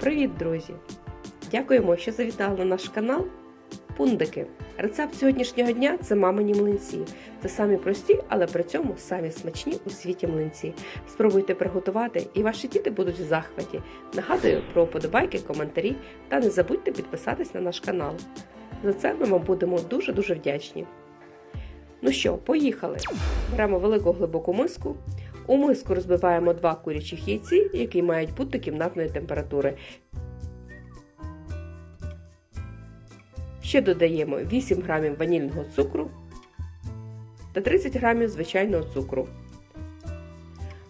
Привіт, друзі! Дякуємо, що завітали на наш канал Пундики. Рецепт сьогоднішнього дня це мамині млинці. Це самі прості, але при цьому самі смачні у світі млинці. Спробуйте приготувати, і ваші діти будуть в захваті. Нагадую про вподобайки, коментарі та не забудьте підписатись на наш канал. За це ми вам будемо дуже-дуже вдячні. Ну що, поїхали! Беремо велику глибоку миску. У миску розбиваємо два курячих яйці, які мають бути кімнатної температури. Ще додаємо 8 грамів ванільного цукру та 30 грамів звичайного цукру.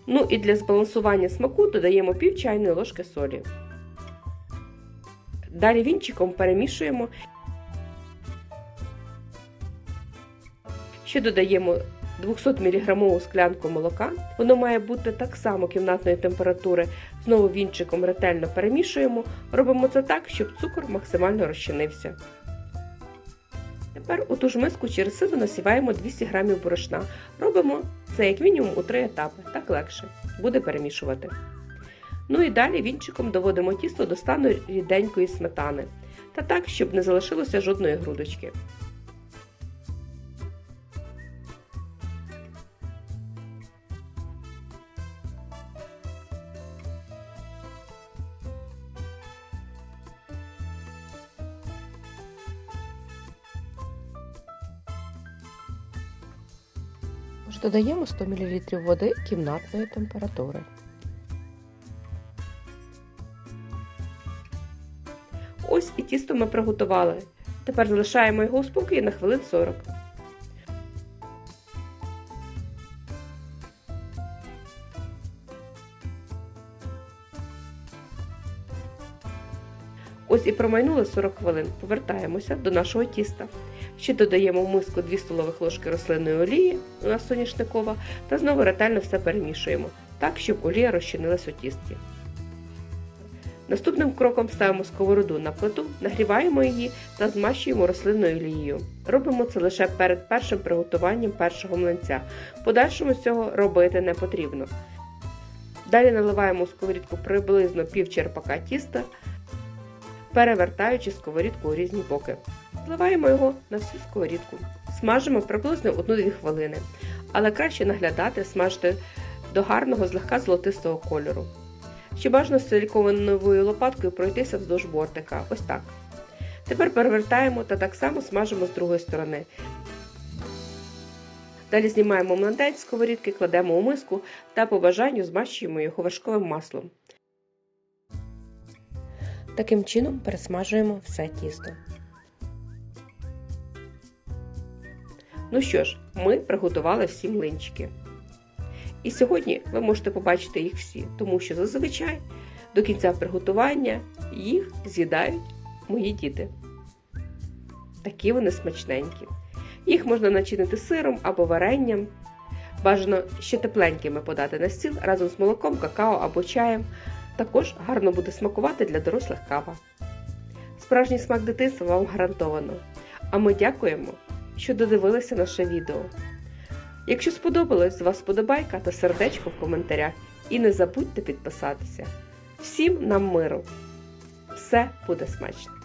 Ну і для збалансування смаку додаємо пів чайної ложки солі. Далі вінчиком перемішуємо. Ще додаємо 200 мг склянку молока. Воно має бути так само кімнатної температури. Знову вінчиком ретельно перемішуємо. Робимо це так, щоб цукор максимально розчинився. Тепер у ту ж миску через сито насіваємо 200 г борошна. Робимо це як мінімум у три етапи, так легше буде перемішувати. Ну і далі вінчиком доводимо тісто до стану ріденької сметани. Та так, щоб не залишилося жодної грудочки. Тож додаємо 100 мл води кімнатної температури. Ось і тісто ми приготували. Тепер залишаємо його у спокій на хвилин 40. Ось і промайнули 40 хвилин. Повертаємося до нашого тіста. Ще додаємо в миску 2 столових ложки рослинної олії, у нас соняшникова, та знову ретельно все перемішуємо, так, щоб олія розчинилась у тісті. Наступним кроком ставимо сковороду на плиту, нагріваємо її та змащуємо рослинною олією. Робимо це лише перед першим приготуванням першого млинця. Подальшому цього робити не потрібно. Далі наливаємо у сковорідку приблизно пів черпака тіста, перевертаючи сковорідку у різні боки. Зливаємо його на всю сковорідку. Смажимо приблизно 1-2 хвилини, але краще наглядати, смажити до гарного злегка золотистого кольору. Ще бажано силіконовою лопаткою пройтися вздовж бортика. Ось так. Тепер перевертаємо та так само смажимо з другої сторони. Далі знімаємо млинець з сковорідки, кладемо у миску та по бажанню змащуємо його вершковим маслом. Таким чином пересмажуємо все тісто. Ну що ж, ми приготували всі млинчики. І сьогодні ви можете побачити їх всі, тому що зазвичай до кінця приготування їх з'їдають мої діти. Такі вони смачненькі. Їх можна начинити сиром або варенням. Бажано ще тепленькими подати на стіл разом з молоком, какао або чаєм. Також гарно буде смакувати для дорослих кава. Справжній смак дитинства вам гарантовано. А ми дякуємо, що додивилися наше відео. Якщо сподобалось, з вас вподобайка та сердечко в коментарях. І не забудьте підписатися. Всім нам миру! Все буде смачно!